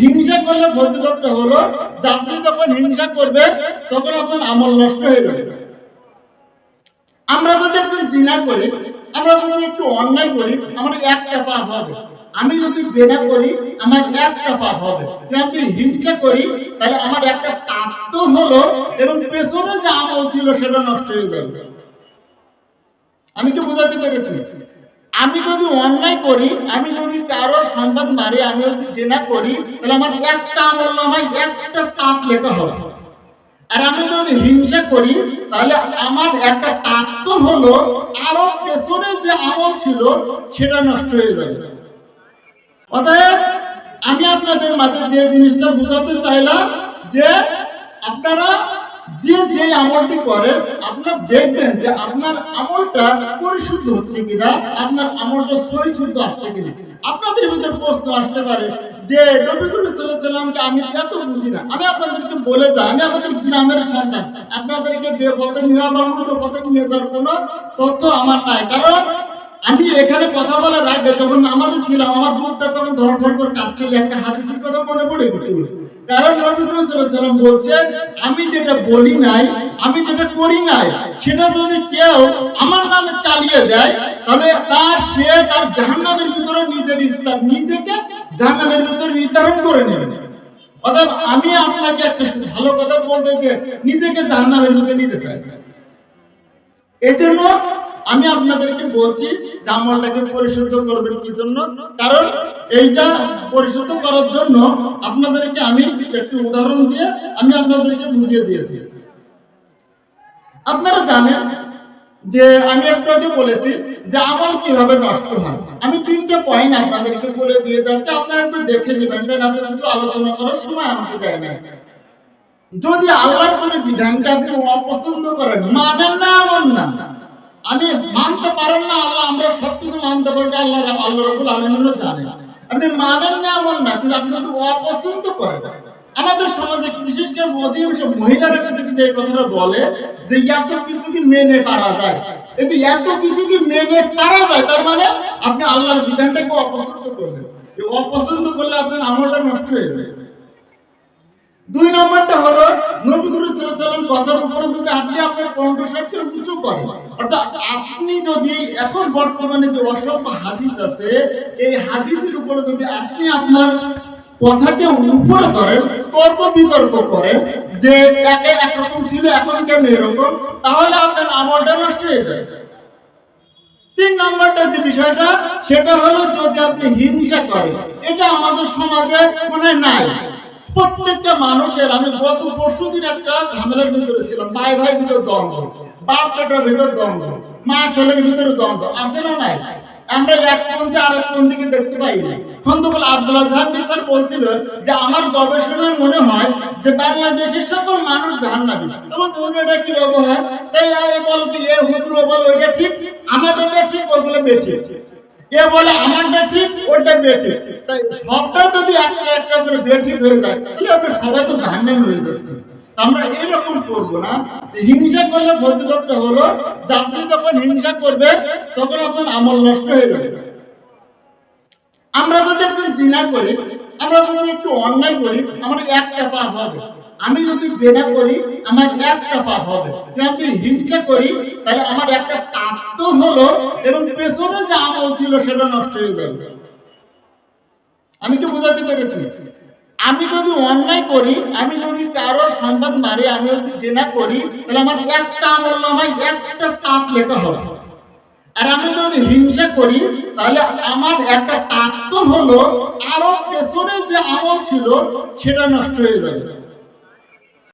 হিংসা করলে ফজিলতটা হলো, যে আপনি যখন হিংসা করবেন, তখন আপনার আমল নষ্ট হয়ে যাবে। আমরা যদি একটু জিনা করি, আমরা যদি একটু অন্যায় করি, আমার একটা পাপ হবে। আমি যদি জেনা করি, আমার একটা পাপ হবে। যদি হিংসা করি, তাহলে আমার একটা পাপ তো হলো, এবং পেছনে যে আমল ছিল, সেটা নষ্ট হয়ে যাবে। আমি কি বোঝাতে পেরেছি? আমি যদি অন্যায় করি, আমি যদি কারও সংবাদ মারি, আমি যদি জেনা করি, তাহলে আমার একটা আমল না হয়, একটা পাপ লেখা হবে। আর আমি যদি হিংসা করি, তাহলে আমার একটা পাপ তো হলো, আরও পেছনে যে আমল ছিল, সেটা নষ্ট হয়ে যাবে। অতএব আমি আপনাদের মাঝে যে জিনিসটা বোঝাতে চাইলাম, যে আপনারা যে যে আমলটি করেন আপনার দেখবেন যে আপনার আমলটা পরিশুদ্ধ হচ্ছে কিনা, আপনার আমলটা সহি শুদ্ধ আসছে কিনা। আপনাদের ভিতর প্রশ্ন আসতে পারে যে, নবী করিম সাল্লাল্লাহু আলাইহি সাল্লামকে আমি এত বুঝি না। আমি আপনাদেরকে বলে যাই, আমি গ্রামের সন্তান। আপনাদেরকে পথে নিয়ে যাওয়ার কোনো তথ্য আমার নাই। কারণ আমি এখানে কথা বলার আগে যখন নামাজে ছিলাম, আমার বুকটা তখন ধর ধর করে কাঁপছিল, একটা হাদিসের কথা মনে পড়ে গেছিল। কারণ নবী করিম সাল্লাল্লাহু আলাইহি সাল্লাম বলছেন, আমি যেটা বলি নাই, আমি যেটা করি নাই, সেটা যদি কেউ আমার নামে চালিয়ে দেয়, তাহলে তার সে তার জাহান্নামের ভিতরে নিজের নিজেকে জাহান্নামের ভিতরে নির্ধারণ করে নেবে। অর্থাৎ আমি আপনাকে একটা ভালো কথা বলতে যে নিজেকে জাহান্নামের ভিতরে নিতে চাই। এই জন্য আমি আপনাদেরকে বলছি যে আমলটাকে পরিশুদ্ধ করবেন কি জন্য? কারণ এইটা পরিশুদ্ধ করার জন্য আপনাদেরকে আমি একটু উদাহরণ দিয়ে আমি আপনাদেরকে বুঝিয়ে দিয়েছি। আপনারা জানেন যে আমি একটু আগে বলেছি যে আমল কীভাবে নষ্ট হয়। আমি তিনটা পয়েন্ট আপনাদেরকে বলে দিয়ে যাচ্ছি। আপনারা একটু দেখে নেবেন এত কিছু আলোচনা করার সময় আমাকে দেয় না যদি আল্লাহর কোনো বিধানকে আপনি অপছন্দ করেন, মানেন না এমন না। আমি মানতে পারেন না, আল্লাহ আমরা সবকিছু মানতে পারি আল্লাহ আল্লাহ রবুল আলমিনও জানে আপনি মানেন না এমন না, কিন্তু আপনি যদি অপছন্দ করেন, আমাদের সমাজে বিশেষ করে অধিকাংশ মহিলারা কিন্তু এই কথাটা বলে যে এত কিছু কি মেনে পারা যায়? এই এত কিছু কি মেনে পারা যায়, তার মানে আপনি আল্লাহর বিধানটাকে অপছন্দ করলেন। অপছন্দ করলে আপনার আমলটা নষ্ট হয়ে যাবে। দুই নম্বরটা হলো করেন। অর্থাৎ আপনি যদি এখন বর্তমানে যে অসংখ্য হাদিস আছে, এই হাদিসের উপরে যদি আপনি আপনার কথাকে উপরে ধরেন, তর্ক বিতর্ক করেন, যে একে একরকম ছিল, এখন কেন এরকম, তাহলে আপনার আমলটা নষ্ট হয়ে যায় তিন নম্বরটা যে বিষয়টা, সেটা হলো যদি আপনি হিংসা করেন, এটা আমাদের সমাজে মনে নাই। প্রত্যেকটা মানুষের, আমি গত পরশু দিন একটা ঝামেলার ভিতরে ছিলাম ভাই ভাই ভিতরে দ্বন্দ্ব। বাপ ভিতরে দ্বন্দ্ব মা ছেলের ভিতরে দ্বন্দ্ব আছে না নাই? আমরা এক পন্থী আর এক পন্থীকে দেখতে পাই না বলছিল যে, আমার গবেষণায় মনে হয় যে, বাংলাদেশের সকল মানুষ জাহান্নাবী তোমার এটা কি ব্যবহার? তাই এ বলো যে, এ হুজুর ঠিক। আমাদেরটা ঠিক, ওগুলো এ বলে, আমারটা ঠিক ওটা বেঠিক। তাই সবটা যদি একটা একটা করে হয়ে যায়, তাহলে আমরা সবাই তো জাহান্নামী হয়ে যাচ্ছে। আমরা এরকম করব না। হিংসা করলে ফজিলতটা হলো যে যখন হিংসা করবেন তখন আপনার আমল নষ্ট হয়ে যাবে। আমরা যদি একটু জিনা করি, আমরা যদি একটু অন্যায় করি, আমার একটা পাপ হবে। আমি যদি জেনা করি, আমার একটা পাপ হবে। যদি হিংসা করি, তাহলে আমার একটা পাপ তো হলো, এবং পেছনে যে আমল ছিল, সেটা নষ্ট হয়ে যাবে। আমি তো বোঝাতে পেরেছি? আমি যদি অন্যায় করি, আমি যদি কারও সংবাদ মারি, আমি যদি জেনা করি, তাহলে আমার একটা আমল হয়, একটা পাপ লেখা হবে। আর আমি যদি হিংসা করি, তাহলে আমার একটা পাপ তো হলো, আরও পেছনে যে আমল ছিল, সেটা নষ্ট হয়ে যাবে।